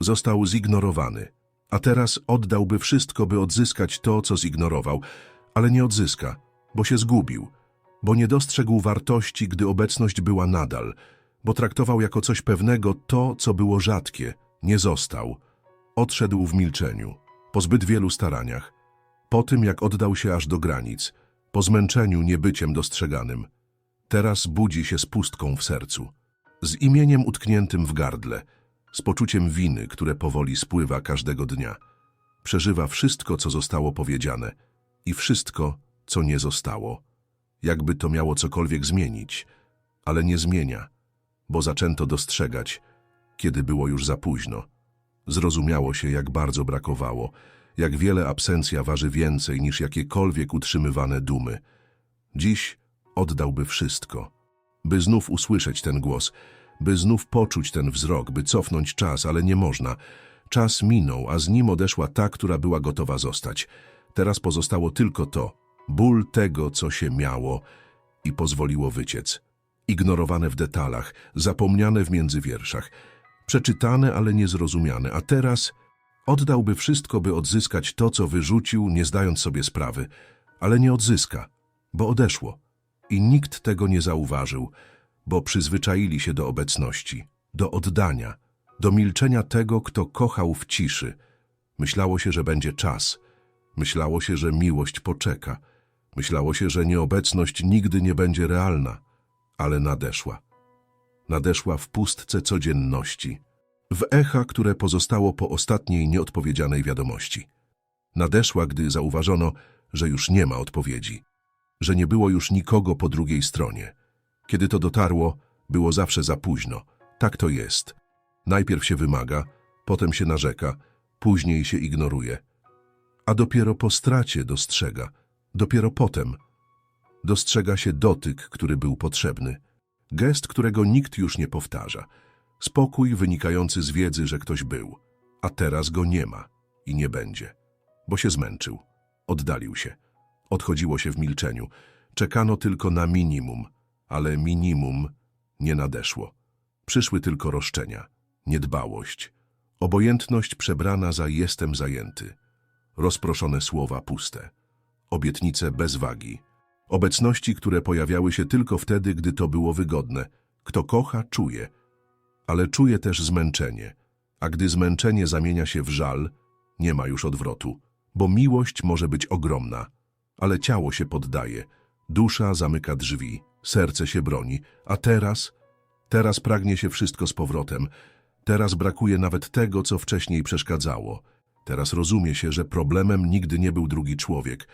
Został zignorowany, a teraz oddałby wszystko, by odzyskać to, co zignorował, ale nie odzyska, bo się zgubił, bo nie dostrzegł wartości, gdy obecność była nadal, bo traktował jako coś pewnego to, co było rzadkie, nie został. Odszedł w milczeniu, po zbyt wielu staraniach, po tym, jak oddał się aż do granic, po zmęczeniu niebyciem dostrzeganym. Teraz budzi się z pustką w sercu, z imieniem utkniętym w gardle, z poczuciem winy, które powoli spływa każdego dnia. Przeżywa wszystko, co zostało powiedziane i wszystko, co nie zostało. Jakby to miało cokolwiek zmienić, ale nie zmienia, bo zaczęto dostrzegać, kiedy było już za późno. Zrozumiało się, jak bardzo brakowało, jak wiele absencja waży więcej niż jakiekolwiek utrzymywane dumy. Dziś oddałby wszystko, by znów usłyszeć ten głos, by znów poczuć ten wzrok, by cofnąć czas, ale nie można. Czas minął, a z nim odeszła ta, która była gotowa zostać. Teraz pozostało tylko to, ból tego, co się miało i pozwoliło wyciec. Ignorowane w detalach, zapomniane w międzywierszach, przeczytane, ale niezrozumiane, a teraz oddałby wszystko, by odzyskać to, co wyrzucił, nie zdając sobie sprawy, ale nie odzyska, bo odeszło. I nikt tego nie zauważył, bo przyzwyczaili się do obecności, do oddania, do milczenia tego, kto kochał w ciszy. Myślało się, że będzie czas. Myślało się, że miłość poczeka. Myślało się, że nieobecność nigdy nie będzie realna, ale nadeszła. Nadeszła w pustce codzienności, w echa, które pozostało po ostatniej nieodpowiedzianej wiadomości. Nadeszła, gdy zauważono, że już nie ma odpowiedzi, że nie było już nikogo po drugiej stronie. Kiedy to dotarło, było zawsze za późno. Tak to jest. Najpierw się wymaga, potem się narzeka, później się ignoruje. A dopiero po stracie dostrzega, dopiero potem dostrzega się dotyk, który był potrzebny. Gest, którego nikt już nie powtarza. Spokój wynikający z wiedzy, że ktoś był, a teraz go nie ma i nie będzie, bo się zmęczył, oddalił się. Odchodziło się w milczeniu. Czekano tylko na minimum, ale minimum nie nadeszło. Przyszły tylko roszczenia, niedbałość, obojętność przebrana za jestem zajęty, rozproszone słowa puste, obietnice bez wagi, obecności, które pojawiały się tylko wtedy, gdy to było wygodne. Kto kocha, czuje, ale czuje też zmęczenie, a gdy zmęczenie zamienia się w żal, nie ma już odwrotu, bo miłość może być ogromna, ale ciało się poddaje, dusza zamyka drzwi, serce się broni, a teraz, teraz pragnie się wszystko z powrotem, teraz brakuje nawet tego, co wcześniej przeszkadzało. Teraz rozumie się, że problemem nigdy nie był drugi człowiek.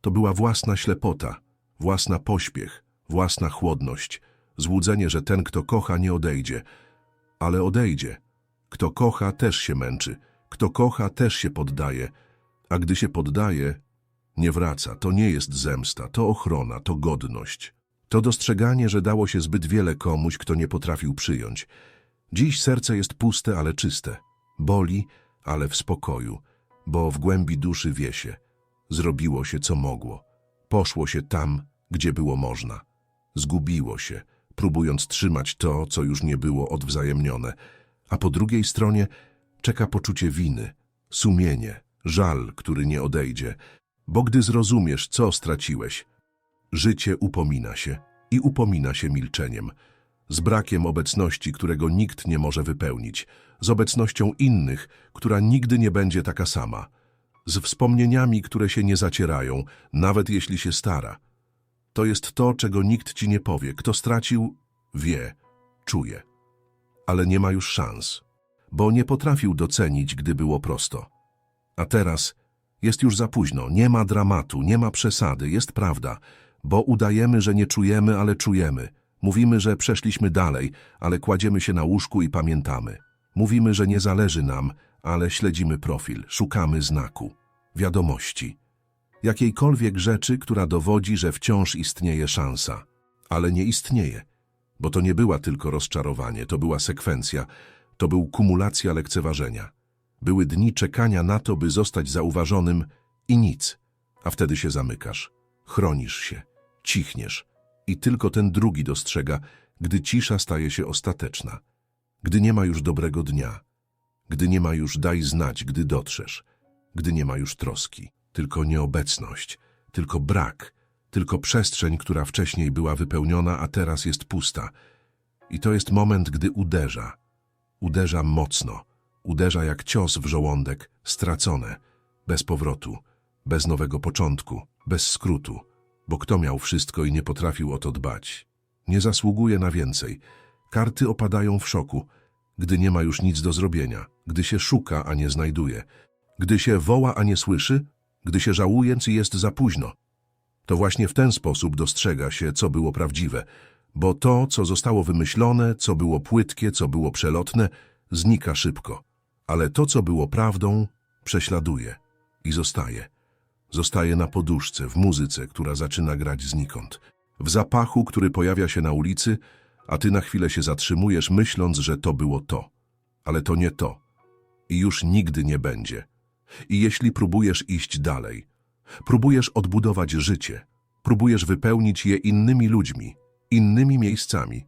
To była własna ślepota, własna pośpiech, własna chłodność, złudzenie, że ten, kto kocha, nie odejdzie. Ale odejdzie. Kto kocha, też się męczy. Kto kocha, też się poddaje. A gdy się poddaje, nie wraca. To nie jest zemsta, to ochrona, to godność. To dostrzeganie, że dało się zbyt wiele komuś, kto nie potrafił przyjąć. Dziś serce jest puste, ale czyste. Boli, ale w spokoju, bo w głębi duszy wie się. Zrobiło się, co mogło. Poszło się tam, gdzie było można. Zgubiło się, próbując trzymać to, co już nie było odwzajemnione. A po drugiej stronie czeka poczucie winy, sumienie, żal, który nie odejdzie. Bo gdy zrozumiesz, co straciłeś, życie upomina się i upomina się milczeniem, z brakiem obecności, którego nikt nie może wypełnić, z obecnością innych, która nigdy nie będzie taka sama, z wspomnieniami, które się nie zacierają, nawet jeśli się stara. To jest to, czego nikt ci nie powie. Kto stracił, wie, czuje. Ale nie ma już szans, bo nie potrafił docenić, gdy było prosto. A teraz jest już za późno, nie ma dramatu, nie ma przesady, jest prawda, bo udajemy, że nie czujemy, ale czujemy. Mówimy, że przeszliśmy dalej, ale kładziemy się na łóżku i pamiętamy. Mówimy, że nie zależy nam, ale śledzimy profil, szukamy znaku, wiadomości. Jakiejkolwiek rzeczy, która dowodzi, że wciąż istnieje szansa. Ale nie istnieje, bo to nie była tylko rozczarowanie, to była sekwencja, to był kumulacja lekceważenia. Były dni czekania na to, by zostać zauważonym i nic, a wtedy się zamykasz, chronisz się, cichniesz i tylko ten drugi dostrzega, gdy cisza staje się ostateczna, gdy nie ma już dobrego dnia, Gdy nie ma już, daj znać, gdy dotrzesz. Gdy nie ma już troski, tylko nieobecność, tylko brak, tylko przestrzeń, która wcześniej była wypełniona, a teraz jest pusta. I to jest moment, gdy uderza. Uderza mocno. Uderza jak cios w żołądek, stracone, bez powrotu, bez nowego początku, bez skrótu. Bo kto miał wszystko i nie potrafił o to dbać? Nie zasługuje na więcej. Karty opadają w szoku, gdy nie ma już nic do zrobienia, gdy się szuka, a nie znajduje, gdy się woła, a nie słyszy, gdy się żałuje, czy jest za późno. To właśnie w ten sposób dostrzega się, co było prawdziwe, bo to, co zostało wymyślone, co było płytkie, co było przelotne, znika szybko, ale to, co było prawdą, prześladuje i zostaje. Zostaje na poduszce, w muzyce, która zaczyna grać znikąd, w zapachu, który pojawia się na ulicy, a ty na chwilę się zatrzymujesz, myśląc, że to było to. Ale to nie to. I już nigdy nie będzie. I jeśli próbujesz iść dalej, próbujesz odbudować życie, próbujesz wypełnić je innymi ludźmi, innymi miejscami,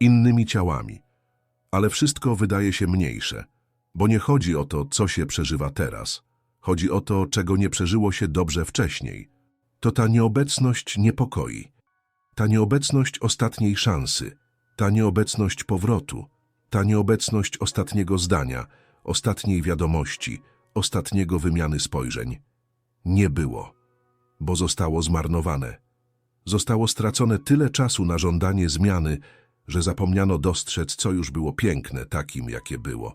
innymi ciałami, ale wszystko wydaje się mniejsze, bo nie chodzi o to, co się przeżywa teraz. Chodzi o to, czego nie przeżyło się dobrze wcześniej. To ta nieobecność niepokoi. Ta nieobecność ostatniej szansy, ta nieobecność powrotu, ta nieobecność ostatniego zdania, ostatniej wiadomości, ostatniego wymiany spojrzeń. Nie było, bo zostało zmarnowane. Zostało stracone tyle czasu na żądanie zmiany, że zapomniano dostrzec, co już było piękne, takim, jakie było.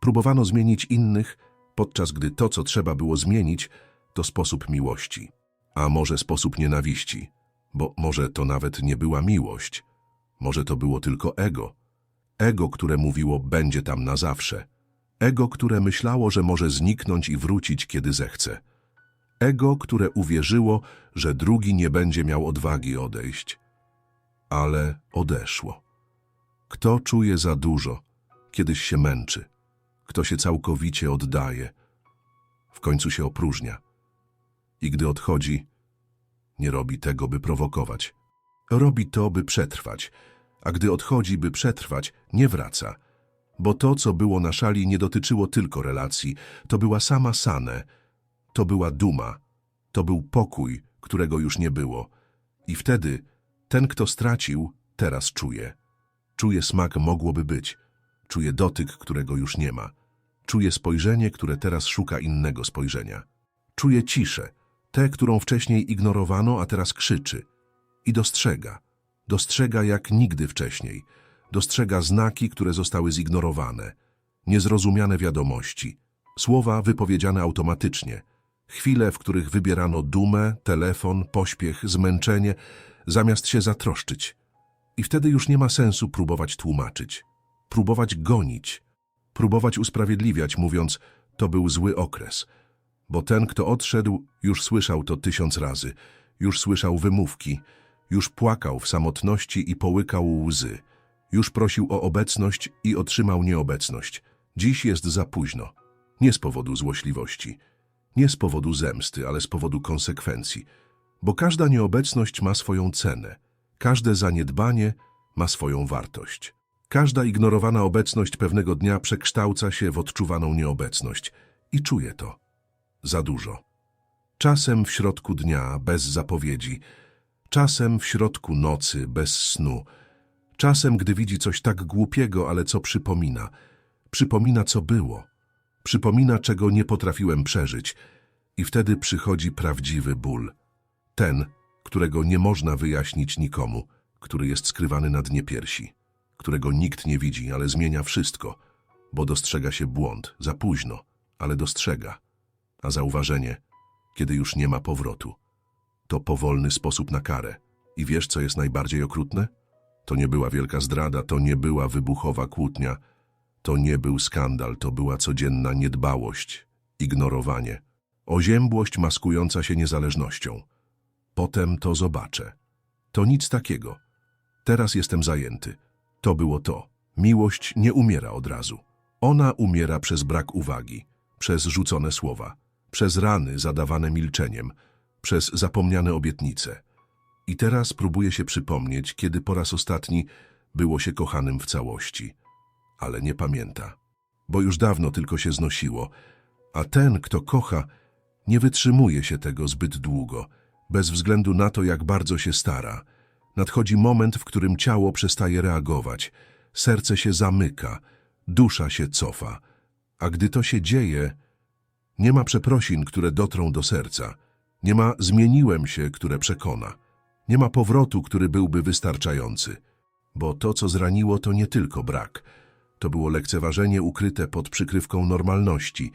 Próbowano zmienić innych, podczas gdy to, co trzeba było zmienić, to sposób miłości. A może sposób nienawiści, bo może to nawet nie była miłość. Może to było tylko ego. Ego, które mówiło, będzie tam na zawsze. Ego, które myślało, że może zniknąć i wrócić, kiedy zechce. Ego, które uwierzyło, że drugi nie będzie miał odwagi odejść. Ale odeszło. Kto czuje za dużo, kiedyś się męczy. Kto się całkowicie oddaje, w końcu się opróżnia. I gdy odchodzi, nie robi tego, by prowokować. Robi to, by przetrwać, a gdy odchodzi, by przetrwać, nie wraca. Bo to, co było na szali, nie dotyczyło tylko relacji, to była sama Sane, to była duma, to był pokój, którego już nie było. I wtedy ten, kto stracił, teraz czuje. Czuje smak mogłoby być, czuje dotyk, którego już nie ma. Czuje spojrzenie, które teraz szuka innego spojrzenia. Czuje ciszę, tę, którą wcześniej ignorowano, a teraz krzyczy. I dostrzega. Dostrzega jak nigdy wcześniej. Dostrzega znaki, które zostały zignorowane. Niezrozumiane wiadomości. Słowa wypowiedziane automatycznie. Chwile, w których wybierano dumę, telefon, pośpiech, zmęczenie, zamiast się zatroszczyć. I wtedy już nie ma sensu próbować tłumaczyć. Próbować gonić. Próbować usprawiedliwiać, mówiąc, to był zły okres. Bo ten, kto odszedł, już słyszał to tysiąc razy. Już słyszał wymówki. Już płakał w samotności i połykał łzy. Już prosił o obecność i otrzymał nieobecność. Dziś jest za późno. Nie z powodu złośliwości. Nie z powodu zemsty, ale z powodu konsekwencji. Bo każda nieobecność ma swoją cenę. Każde zaniedbanie ma swoją wartość. Każda ignorowana obecność pewnego dnia przekształca się w odczuwaną nieobecność. I czuję to. Za dużo. Czasem w środku dnia, bez zapowiedzi. Czasem w środku nocy, bez snu. Czasem, gdy widzi coś tak głupiego, ale co przypomina. Przypomina, co było. Przypomina, czego nie potrafiłem przeżyć. I wtedy przychodzi prawdziwy ból. Ten, którego nie można wyjaśnić nikomu, który jest skrywany na dnie piersi, którego nikt nie widzi, ale zmienia wszystko, bo dostrzega się błąd, za późno, ale dostrzega. A zauważenie, kiedy już nie ma powrotu. To powolny sposób na karę. I wiesz, co jest najbardziej okrutne? To nie była wielka zdrada, to nie była wybuchowa kłótnia, to nie był skandal, to była codzienna niedbałość, ignorowanie, oziębłość maskująca się niezależnością. Potem to zobaczę. To nic takiego. Teraz jestem zajęty. To było to. Miłość nie umiera od razu. Ona umiera przez brak uwagi, przez rzucone słowa, przez rany zadawane milczeniem, przez zapomniane obietnice. I teraz próbuję się przypomnieć, kiedy po raz ostatni było się kochanym w całości. Ale nie pamięta. bo już dawno tylko się znosiło. A ten, kto kocha, nie wytrzymuje się tego zbyt długo, bez względu na to, jak bardzo się stara. Nadchodzi moment, w którym ciało przestaje reagować, serce się zamyka, dusza się cofa. A gdy to się dzieje, nie ma przeprosin, które dotrą do serca. Nie ma zmieniłem się, które przekona. Nie ma powrotu, który byłby wystarczający. Bo to, co zraniło, to nie tylko brak. To było lekceważenie ukryte pod przykrywką normalności.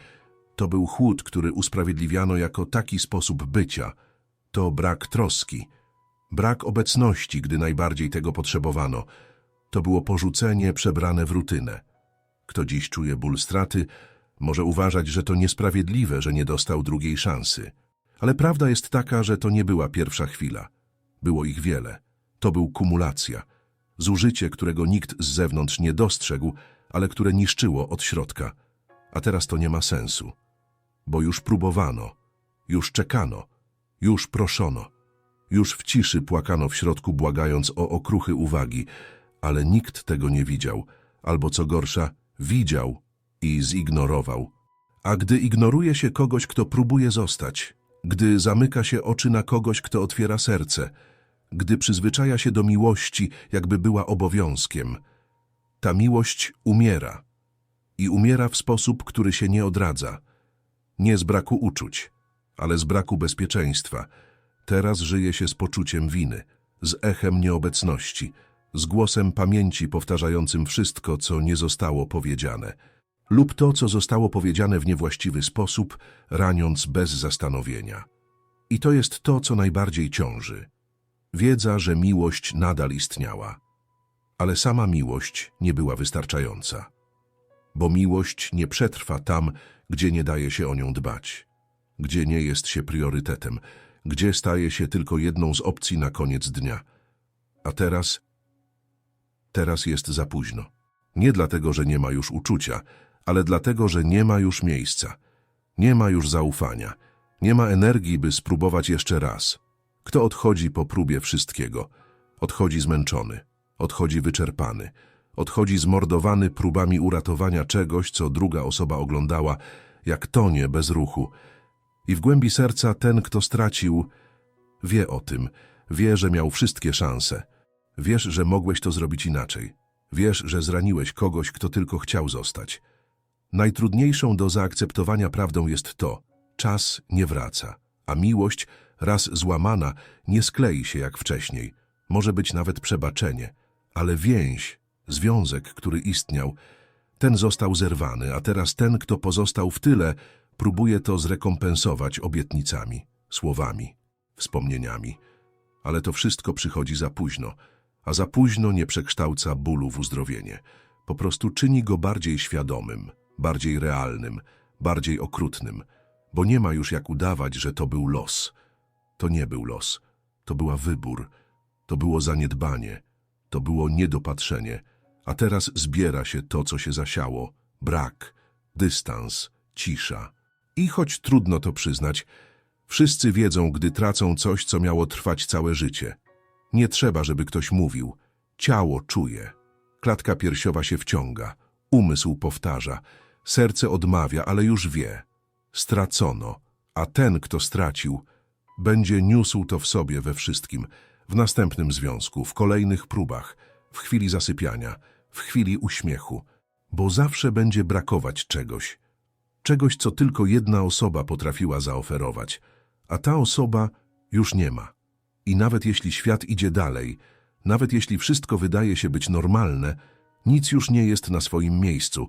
To był chłód, który usprawiedliwiano jako taki sposób bycia. To brak troski. Brak obecności, gdy najbardziej tego potrzebowano. To było porzucenie przebrane w rutynę. Kto dziś czuje ból straty, może uważać, że to niesprawiedliwe, że nie dostał drugiej szansy. Ale prawda jest taka, że to nie była pierwsza chwila. Było ich wiele. To był kumulacja. Zużycie, którego nikt z zewnątrz nie dostrzegł, ale które niszczyło od środka. A teraz to nie ma sensu. Bo już próbowano, już czekano, już proszono. Już w ciszy płakano w środku, błagając o okruchy uwagi, ale nikt tego nie widział, albo co gorsza, widział i zignorował. A gdy ignoruje się kogoś, kto próbuje zostać, gdy zamyka się oczy na kogoś, kto otwiera serce, gdy przyzwyczaja się do miłości, jakby była obowiązkiem, ta miłość umiera. I umiera w sposób, który się nie odradza. Nie z braku uczuć, ale z braku bezpieczeństwa. Teraz żyje się z poczuciem winy, z echem nieobecności, z głosem pamięci powtarzającym wszystko, co nie zostało powiedziane, lub to, co zostało powiedziane w niewłaściwy sposób, raniąc bez zastanowienia. I to jest to, co najbardziej ciąży. Wiedza, że miłość nadal istniała. Ale sama miłość nie była wystarczająca. Bo miłość nie przetrwa tam, gdzie nie daje się o nią dbać, gdzie nie jest się priorytetem, gdzie staje się tylko jedną z opcji na koniec dnia. A teraz, teraz jest za późno. Nie dlatego, że nie ma już uczucia, ale dlatego, że nie ma już miejsca. Nie ma już zaufania. Nie ma energii, by spróbować jeszcze raz. Kto odchodzi po próbie wszystkiego? Odchodzi zmęczony, odchodzi wyczerpany, odchodzi zmordowany próbami uratowania czegoś, co druga osoba oglądała, jak tonie bez ruchu. I w głębi serca ten, kto stracił, wie o tym, wie, że miał wszystkie szanse. Wiesz, że mogłeś to zrobić inaczej. Wiesz, że zraniłeś kogoś, kto tylko chciał zostać. Najtrudniejszą do zaakceptowania prawdą jest to, czas nie wraca, a miłość, raz złamana, nie sklei się jak wcześniej. Może być nawet przebaczenie, ale więź, związek, który istniał, ten został zerwany, a teraz ten, kto pozostał w tyle, próbuje to zrekompensować obietnicami, słowami, wspomnieniami. Ale to wszystko przychodzi za późno, a za późno nie przekształca bólu w uzdrowienie. Po prostu czyni go bardziej świadomym, bardziej realnym, bardziej okrutnym, bo nie ma już jak udawać, że to był los. To nie był los, to była wybór, to było zaniedbanie, to było niedopatrzenie, a teraz zbiera się to, co się zasiało, brak, dystans, cisza. I choć trudno to przyznać, wszyscy wiedzą, gdy tracą coś, co miało trwać całe życie. Nie trzeba, żeby ktoś mówił. Ciało czuje. Klatka piersiowa się wciąga. Umysł powtarza. Serce odmawia, ale już wie. Stracono, a ten, kto stracił, będzie niósł to w sobie we wszystkim, w następnym związku, w kolejnych próbach, w chwili zasypiania, w chwili uśmiechu, bo zawsze będzie brakować czegoś. Czegoś, co tylko jedna osoba potrafiła zaoferować, a ta osoba już nie ma. I nawet jeśli świat idzie dalej, nawet jeśli wszystko wydaje się być normalne, nic już nie jest na swoim miejscu,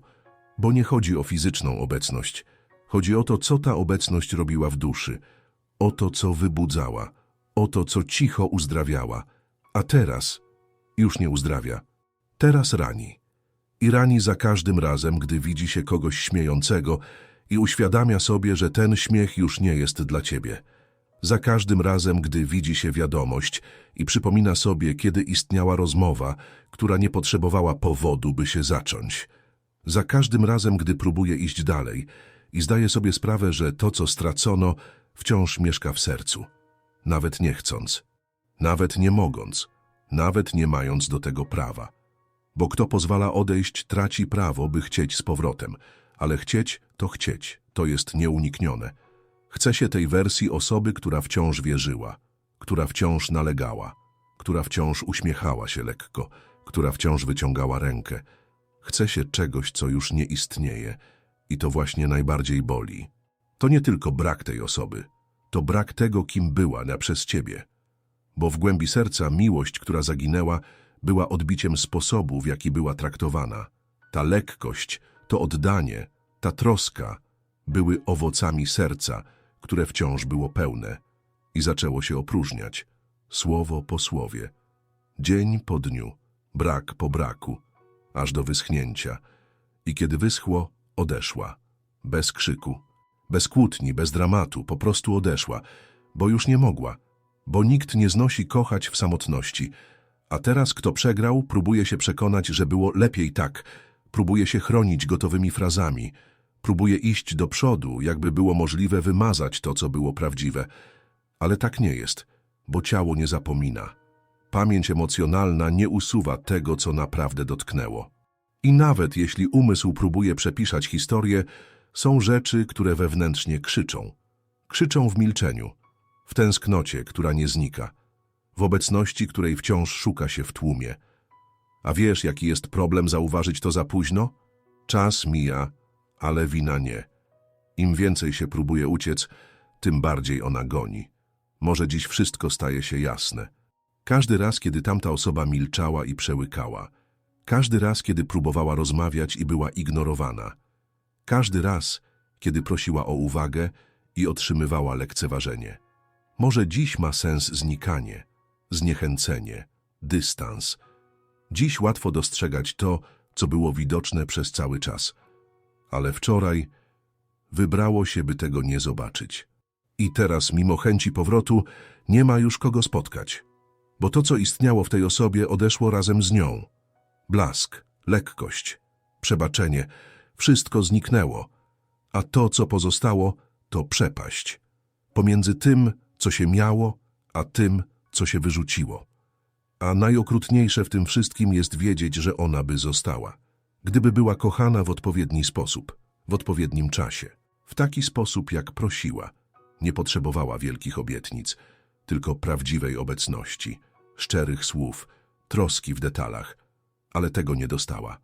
bo nie chodzi o fizyczną obecność. Chodzi o to, co ta obecność robiła w duszy, o to, co wybudzała, o to, co cicho uzdrawiała, a teraz już nie uzdrawia. Teraz rani. I rani za każdym razem, gdy widzi się kogoś śmiejącego i uświadamia sobie, że ten śmiech już nie jest dla ciebie. Za każdym razem, gdy widzi się wiadomość i przypomina sobie, kiedy istniała rozmowa, która nie potrzebowała powodu, by się zacząć. Za każdym razem, gdy próbuje iść dalej i zdaje sobie sprawę, że to, co stracono, wciąż mieszka w sercu. Nawet nie chcąc, nawet nie mogąc, nawet nie mając do tego prawa. Bo kto pozwala odejść, traci prawo, by chcieć z powrotem – ale chcieć to chcieć, to jest nieuniknione. Chce się tej wersji osoby, która wciąż wierzyła, która wciąż nalegała, która wciąż uśmiechała się lekko, która wciąż wyciągała rękę. Chce się czegoś, co już nie istnieje i to właśnie najbardziej boli. To nie tylko brak tej osoby, to brak tego, kim była na przez ciebie. Bo w głębi serca miłość, która zaginęła, była odbiciem sposobu, w jaki była traktowana. Ta lekkość, to oddanie, ta troska były owocami serca, które wciąż było pełne i zaczęło się opróżniać, słowo po słowie, dzień po dniu, brak po braku, aż do wyschnięcia. I kiedy wyschło, odeszła, bez krzyku, bez kłótni, bez dramatu, po prostu odeszła, bo już nie mogła, bo nikt nie znosi kochać w samotności, a teraz kto przegrał, próbuje się przekonać, że było lepiej tak, próbuje się chronić gotowymi frazami, próbuje iść do przodu, jakby było możliwe wymazać to, co było prawdziwe. Ale tak nie jest, bo ciało nie zapomina. Pamięć emocjonalna nie usuwa tego, co naprawdę dotknęło. I nawet jeśli umysł próbuje przepisać historię, są rzeczy, które wewnętrznie krzyczą. Krzyczą w milczeniu, w tęsknocie, która nie znika, w obecności, której wciąż szuka się w tłumie. A wiesz, jaki jest problem zauważyć to za późno? Czas mija, ale wina nie. Im więcej się próbuje uciec, tym bardziej ona goni. Może dziś wszystko staje się jasne. Każdy raz, kiedy tamta osoba milczała i przełykała. Każdy raz, kiedy próbowała rozmawiać i była ignorowana. Każdy raz, kiedy prosiła o uwagę i otrzymywała lekceważenie. Może dziś ma sens znikanie, zniechęcenie, dystans. Dziś łatwo dostrzegać to, co było widoczne przez cały czas. Ale wczoraj wybrało się, by tego nie zobaczyć. I teraz, mimo chęci powrotu, nie ma już kogo spotkać. Bo to, co istniało w tej osobie, odeszło razem z nią. Blask, lekkość, przebaczenie, wszystko zniknęło. A to, co pozostało, to przepaść. Pomiędzy tym, co się miało, a tym, co się wyrzuciło. A najokrutniejsze w tym wszystkim jest wiedzieć, że ona by została. Gdyby była kochana w odpowiedni sposób, w odpowiednim czasie, w taki sposób, jak prosiła. Nie potrzebowała wielkich obietnic, tylko prawdziwej obecności, szczerych słów, troski w detalach, ale tego nie dostała.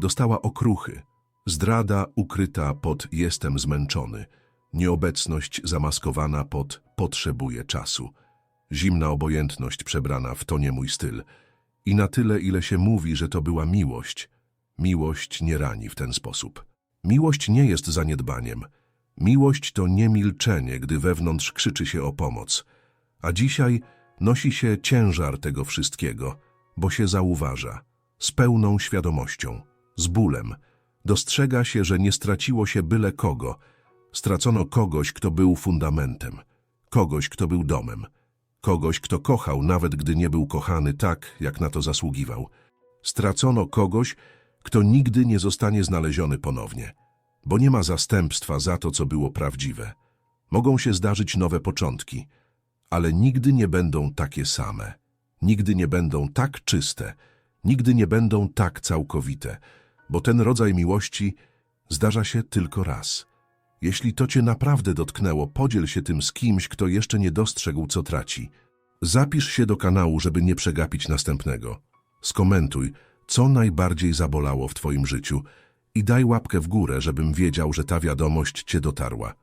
Dostała okruchy, zdrada ukryta pod jestem zmęczony, nieobecność zamaskowana pod potrzebuję czasu, zimna obojętność przebrana w to nie mój styl i na tyle, ile się mówi, że to była miłość, miłość nie rani w ten sposób. Miłość nie jest zaniedbaniem. Miłość to nie milczenie, gdy wewnątrz krzyczy się o pomoc. A dzisiaj nosi się ciężar tego wszystkiego, bo się zauważa, z pełną świadomością, z bólem. Dostrzega się, że nie straciło się byle kogo. Stracono kogoś, kto był fundamentem, kogoś, kto był domem, kogoś, kto kochał, nawet gdy nie był kochany tak, jak na to zasługiwał. Stracono kogoś, kto nigdy nie zostanie znaleziony ponownie, bo nie ma zastępstwa za to, co było prawdziwe. Mogą się zdarzyć nowe początki, ale nigdy nie będą takie same, nigdy nie będą tak czyste, nigdy nie będą tak całkowite, bo ten rodzaj miłości zdarza się tylko raz. Jeśli to cię naprawdę dotknęło, podziel się tym z kimś, kto jeszcze nie dostrzegł, co traci. Zapisz się do kanału, żeby nie przegapić następnego. Skomentuj, co najbardziej zabolało w twoim życiu i daj łapkę w górę, żebym wiedział, że ta wiadomość cię dotarła.